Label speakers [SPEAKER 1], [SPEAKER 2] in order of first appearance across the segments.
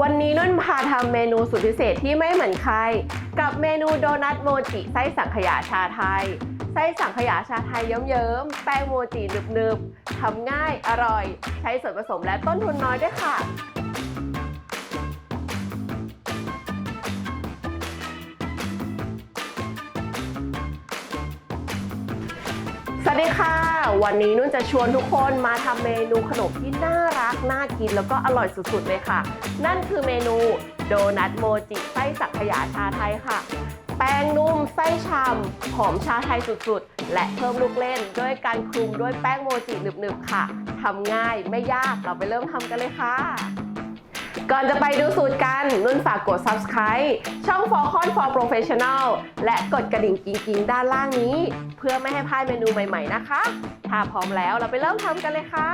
[SPEAKER 1] วันนี้นุ่นพาทำเมนูสุดพิเศษที่ไม่เหมือนใคร กับเมนูโดนัทโมจิไส้สังขยาชาไทย ไส้สังขยาชาไทยเยิ้มๆ แป้งโมจิหนึบๆทำง่ายอร่อย ใช้ส่วนผสมและต้นทุนน้อยด้วยค่ะสวัสดีค่ะ วันนี้นุ่นจะชวนทุกคนมาทำเมนูขนมที่น่ารัก น่ากินแล้วก็อร่อยสุดๆเลยค่ะ นั่นคือเมนูโดนัทโมจิไส้สักขยาชาไทยค่ะ แป้งนุ่มไส้ฉ่ำหอมชาไทยสุดๆ และเพิ่มลูกเล่นด้วยการคลุมด้วยแป้งโมจิหนึบๆค่ะทำง่ายไม่ยากเราไปเริ่มทำกันเลยค่ะ ก่อนจะไปดูสูตรกันนุ่นฝากกด subscribe ช่อง For Con for Professional และกดกระดิ่งกิ๊งๆ ด้านล่างนี้ เพื่อไม่ให้พลาดเมนูใหม่ๆนะคะ ถ้าพร้อมแล้วเราไปเริ่มทำกันเลยค่ะ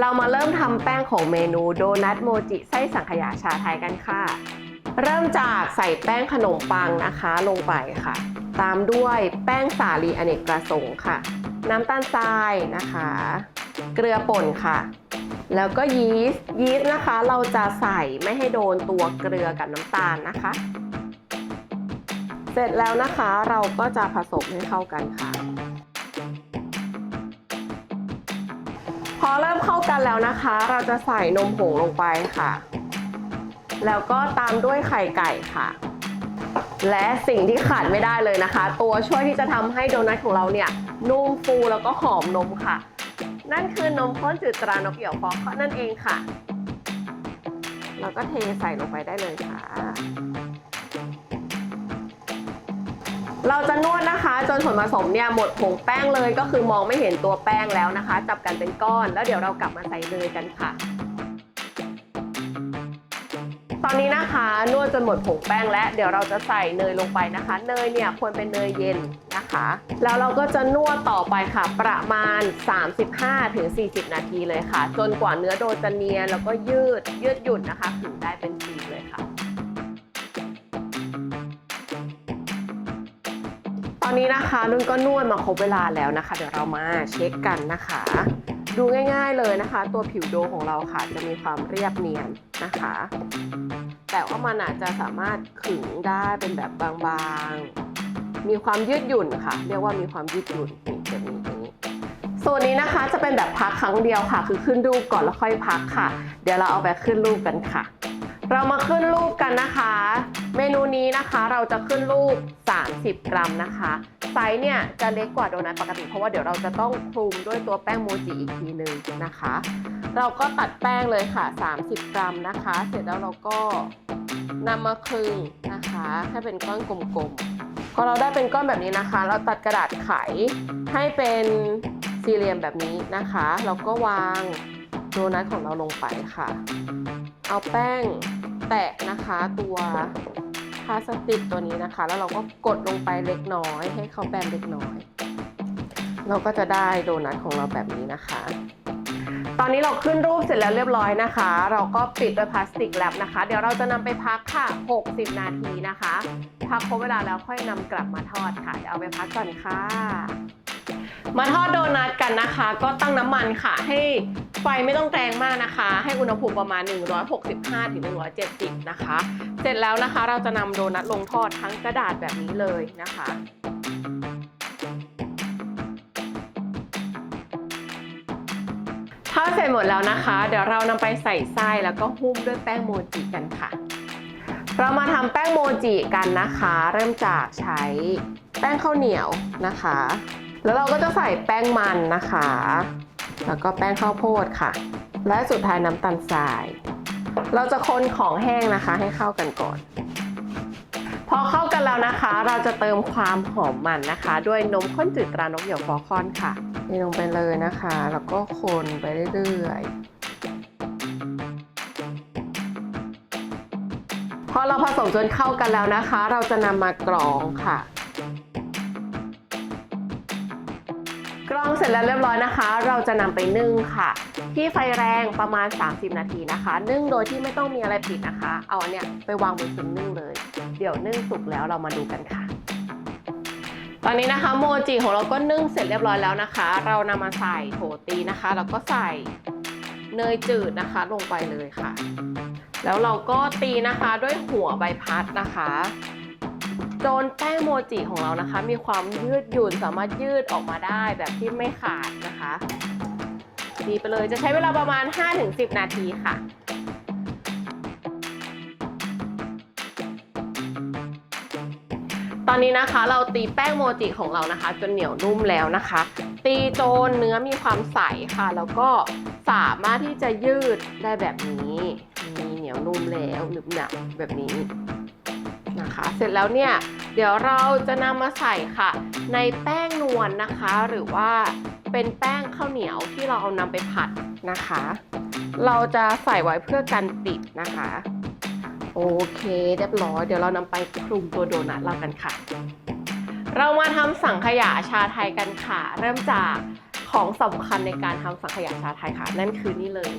[SPEAKER 1] เรามาเริ่มทำแป้งของเมนูโดนัทโมจิไส้สังขยาชาไทยกันค่ะ เริ่มจากใส่แป้งขนมปังนะคะลงไปค่ะ ตามด้วยแป้งสาลีอเนกประสงค์ค่ะ น้ำตาลทรายนะคะ เกลือป่นค่ะ แล้วก็ยีสต์ยีสต์นะคะ เราจะใส่ไม่ให้โดนตัวเกลือกับน้ำตาลนะคะ เสร็จแล้วนะคะเราก็จะผสมให้เข้ากันค่ะ พอเริ่มเข้ากันแล้วนะคะ เราจะใส่นมผงลงไปค่ะ แล้วก็ตามด้วยไข่ไก่ค่ะ และสิ่งที่ขาดไม่ได้เลยนะคะ ตัวช่วยที่จะทำให้โดนัทของเราเนี่ยนุ่มฟูแล้วก็หอมนมค่ะ นั่นคือนมข้นจืดตรานกเหี่ยวฟอกนั่นเองค่ะเราก็เทใส่ลงไปได้เลยค่ะ เราจะนวดนะคะ จนส่วนผสมเนี่ยหมดผงแป้งเลยก็คือมองไม่เห็นตัวแป้งแล้วนะคะ จับกันเป็นก้อน แล้วเดี๋ยวเรากลับมาใส่เนยกันค่ะ ตอนนี้นะคะนวดจนหมดผงแป้งและเดี๋ยวเราจะใส่เนยลงไปนะคะ เนยเนี่ยควรเป็นเนยเย็นนะคะ แล้วเราก็จะนวดต่อไปค่ะ ประมาณ 35-40 นาทีเลยค่ะ จนกว่าเนื้อโดจะเนียนแล้วก็ยืดยืดหยุ่นนะคะถึงได้เป็นฟิล์มเลยค่ะตอนนี้นะคะนุ่นก็นวดมาครบเวลาแล้วนะคะ เดี๋ยวเรามาเช็คกันนะคะ ดูง่าย ๆเลยนะคะ ตัวผิวโดของเราค่ะจะมีความเรียบเนียนนะคะ แต่ว่ามันอาจจะสามารถขึงได้เป็นแบบบางๆ มีความยืดหยุ่นค่ะ เรียกว่ามีความยืดหยุ่นนี่จะมีอย่างนี้ส่วนนี้นะคะจะเป็นแบบพักครั้งเดียวค่ะ คือขึ้นรูปก่อนแล้วค่อยพักค่ะ เดี๋ยวเราเอาไปขึ้นรูปกันค่ะ เรามาขึ้นรูปกันนะคะ เมนูนี้นะคะเราจะขึ้นรูป 30 กรัมนะคะ ไซส์เนี่ยจะเล็กกว่าโดนัทปกติ เพราะว่าเดี๋ยวเราจะต้องคลุมด้วยตัวแป้งโมจิอีกทีหนึ่งนะคะ เราก็ตัดแป้งเลยค่ะ 30 กรัมนะคะ เสร็จแล้วเราก็นำมาคลึงนะคะให้เป็นก้อนกลมๆพอเราได้เป็นก้อนแบบนี้นะคะ เราตัดกระดาษไขให้เป็นสี่เหลี่ยมแบบนี้นะคะแล้วก็วางโดนัทของเราลงไปค่ะ เอาแป้งแตะนะคะตัวาสติกตัวนี้นะคะ แล้วเราก็กดลงไปเล็กน้อย ให้เขาแบนเล็กน้อย เราก็จะได้โดนัทของเราแบบนี้นะคะ ตอนนี้เราขึ้นรูปเสร็จแล้วเรียบร้อยนะคะ เราก็ปิดด้วยพลาสติกแรปนะคะ เดี๋ยวเราจะนำไปพักค่ะ 60 นาทีนะคะ พักครบเวลาแล้วค่อยนำกลับมาทอดค่ะ เดี๋ยวเอาไปพักก่อนค่ะ มาทอดโดนัทกันนะคะ ก็ตั้งน้ำมันค่ะ ให้ไฟไม่ต้องแรงมากนะคะ ให้อุณหภูมิประมาณ 165ถึง170 นะคะ เสร็จแล้วนะคะเราจะนำโดนัทลงทอดทั้งกระดาษแบบนี้เลยนะคะทอดเสร็จหมดแล้วนะคะ เดี๋ยวเรานำไปใส่ไส้แล้วก็หุ้มด้วยแป้งโมจิกันค่ะ เรามาทำแป้งโมจิกันนะคะ เริ่มจากใช้แป้งข้าวเหนียวนะคะ แล้วเราก็จะใส่แป้งมันนะคะ แล้วก็แป้งข้าวโพดค่ะ และสุดท้ายน้ำตาลทราย เราจะคนของแห้งนะคะให้เข้ากันก่อน พอเข้ากันแล้วนะคะ เราจะเติมความหอมมันนะคะ ด้วยนมข้นจืดตรานกเหี่ยวฟอคอนค่ะเทลงไปเลยนะคะ แล้วก็คนไปเรื่อยๆ พอเราผสมจนเข้ากันแล้วนะคะ เราจะนำมากรองค่ะ กรองเสร็จแล้วเรียบร้อยนะคะ เราจะนำไปนึ่งค่ะ ที่ไฟแรงประมาณ 30 นาทีนะคะ นึ่งโดยที่ไม่ต้องมีอะไรปิดนะคะ เอาอันเนี้ยไปวางบนฟิล์มนึ่งเลย เดี๋ยวนึ่งสุกแล้วเรามาดูกันค่ะตอนนี้นะคะโมจิของเราก็นึ่งเสร็จเรียบร้อยแล้วนะคะ เรานำมาใส่โถตีนะคะ แล้วก็ใส่เนยจืดนะคะลงไปเลยค่ะ แล้วเราก็ตีนะคะด้วยหัวใบพัดนะคะ จนแป้งโมจิของเรานะคะ มีความยืดหยุ่นสามารถยืดออกมาได้แบบที่ไม่ขาดนะคะตีไปเลยจะใช้เวลาประมาณ 5-10 นาทีค่ะตอนนี้นะคะเราตีแป้งโมจิของเรานะคะ จนเหนียวนุ่มแล้วนะคะ ตีจนเนื้อมีความใสค่ะ แล้วก็สามารถที่จะยืดได้แบบนี้มีเหนียวนุ่มแล้วหนึบหนับแบบนี้ นะคะ เสร็จแล้วเนี่ยเดี๋ยวเราจะนำมาใส่ค่ะ ในแป้งนวลนะคะ หรือว่าเป็นแป้งข้าวเหนียวที่เราเอานำไปผัดนะคะ เราจะใส่ไว้เพื่อกันติดนะคะ โอเคเรียบร้อยเดี๋ยวเรานำไปคลุมตัวโดนัทเรากันค่ะ เรามาทำสังขยาชาไทยกันค่ะ เริ่มจากของสำคัญในการทำสังขยาชาไทยค่ะ นั่นคือนี่เลย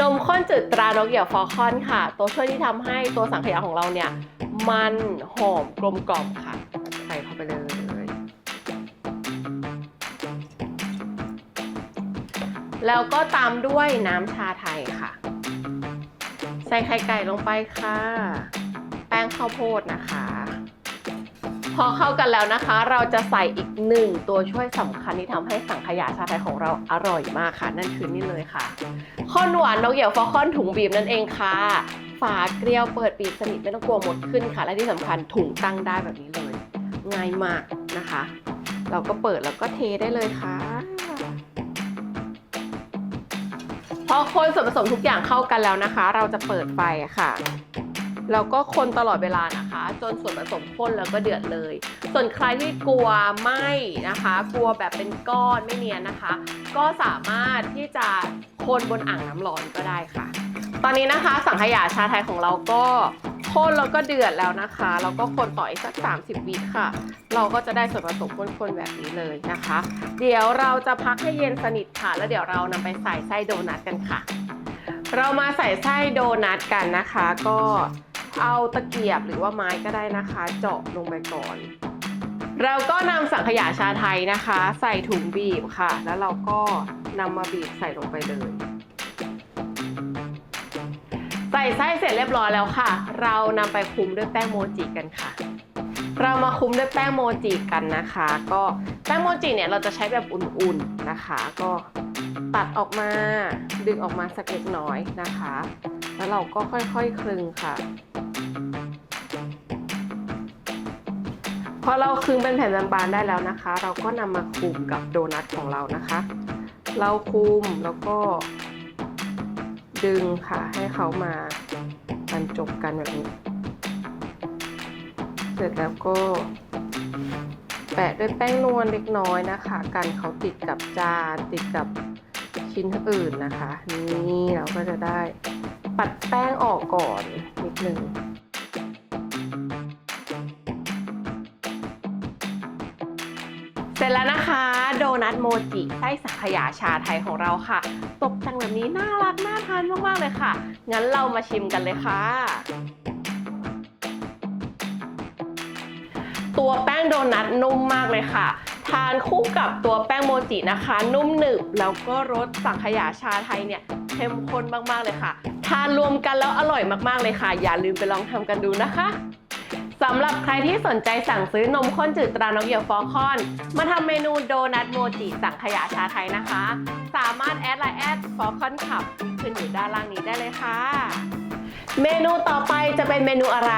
[SPEAKER 1] นมข้นจืดตรานกเหยี่ยวฟอคอนค่ะ ตัวช่วยที่ทำให้ตัวสังขยาของเราเนี่ย มันหอมกลมกล่อมค่ะ ใส่เข้าไปเลยแล้วก็ตามด้วยน้ำชาไทยค่ะ ใส่ไข่ไก่ลงไปค่ะ แป้งข้าวโพดนะคะ พอเข้ากันแล้วนะคะ เราจะใส่อีกหนึ่งตัวช่วยสำคัญที่ทำให้สังขยาชาไทยของเราอร่อยมากค่ะ นั่นคือนี่เลยค่ะข้อนหวานนกเหยี่ยวฟอคอนถุงบีบนั่นเองค่ะ ฝาเกลียวเปิดปิดสนิทไม่ต้องกลัวหมดขึ้นค่ะ และที่สำคัญถุงตั้งได้แบบนี้เลย ง่ายมากนะคะ เราก็เปิดแล้วก็เทได้เลยค่ะพอคนส่วนผสมทุกอย่างเข้ากันแล้วนะคะ เราจะเปิดไฟค่ะแล้วก็คนตลอดเวลานะคะ จนส่วนผสมข้นแล้วก็เดือดเลย ส่วนใครที่กลัวไหมนะคะ กลัวแบบเป็นก้อนไม่เนียนนะคะ ก็สามารถที่จะคนบนอ่างน้ำร้อนก็ได้ค่ะ ตอนนี้นะคะสังขยาชาไทยของเราก็ข้นแล้วก็เดือดแล้วนะคะเราก็คนต่ออีกสัก 30 วิค่ะ เราก็จะได้ส่วนผสมข้นๆแบบนี้เลยนะคะ เดี๋ยวเราจะพักให้เย็นสนิทค่ะ แล้วเดี๋ยวเรานำไปใส่ไส้โดนัทกันค่ะ เรามาใส่ไส้โดนัทกันนะคะ ก็เอาตะเกียบหรือว่าไม้ก็ได้นะคะ เจาะลงไปก่อน เราก็นำสังขยาชาไทยนะคะ ใส่ถุงบีบค่ะ แล้วเราก็นำมาบีบใส่ลงไปเลย ไส้เสร็จเรียบร้อยแล้วค่ะ เรานำไปคลุมด้วยแป้งโมจิกันค่ะ เรามาคลุมด้วยแป้งโมจิกันนะคะ ก็แป้งโมจิเนี่ยเราจะใช้แบบอุ่นๆนะคะ ก็ตัดออกมาดึงออกมาสักเล็กน้อยนะคะ แล้วเราก็ค่อยๆคลึงค่ะพอเราคลึงเป็นแผ่นบางๆได้แล้วนะคะ เราก็นำมาคลุมกับโดนัทของเรานะคะ เราคลุมแล้วก็ดึงค่ะให้เขามา บรรจบกันแบบนี้ เสร็จแล้วก็ แปะด้วยแป้งนวลเล็กน้อยนะคะ กันเขาติดกับจานติดกับชิ้นอื่นนะคะ นี่เราก็จะได้ปัดแป้งออกก่อนนิดหนึ่งเสร็จแล้วนะคะ นัทโมจิไส้สังขยาชาไทยของเราค่ะ ตกแต่งแบบนี้น่ารักน่าทานมากๆเลยค่ะ งั้นเรามาชิมกันเลยค่ะ ตัวแป้งโดนัทนุ่มมากเลยค่ะ ทานคู่กับตัวแป้งโมจินะคะ นุ่มหนึบแล้วก็รสสังขยาชาไทยเนี่ยเข้มข้นมากๆเลยค่ะ ทานรวมกันแล้วอร่อยมากๆเลยค่ะ อย่าลืมไปลองทำกันดูนะคะ สำหรับใครที่สนใจสั่งซื้อนมข้นจืดตรานกเหยี่ยวฟอคอน มาทำเมนูโดนัทโมจิสังขยาชาไทยนะคะ สามารถแอดไลน์แอดฟอคอนขับขึ้นอยู่ด้านล่างนี้ได้เลยค่ะ เมนูต่อไปจะเป็นเมนูอะไร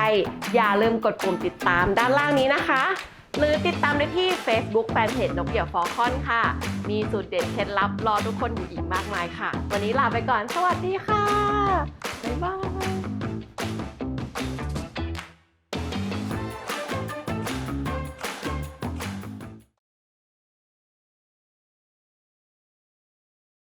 [SPEAKER 1] อย่าลืมกดปุ่มติดตามด้านล่างนี้นะคะ หรือติดตามได้ที่ Facebook แฟนเพจนกเหยี่ยวฟอคอนค่ะ มีสูตรเด็ดเคล็ดลับรอทุกคนอยู่อีกมากมายค่ะ วันนี้ลาไปก่อน สวัสดีค่ะบ๊ายบาย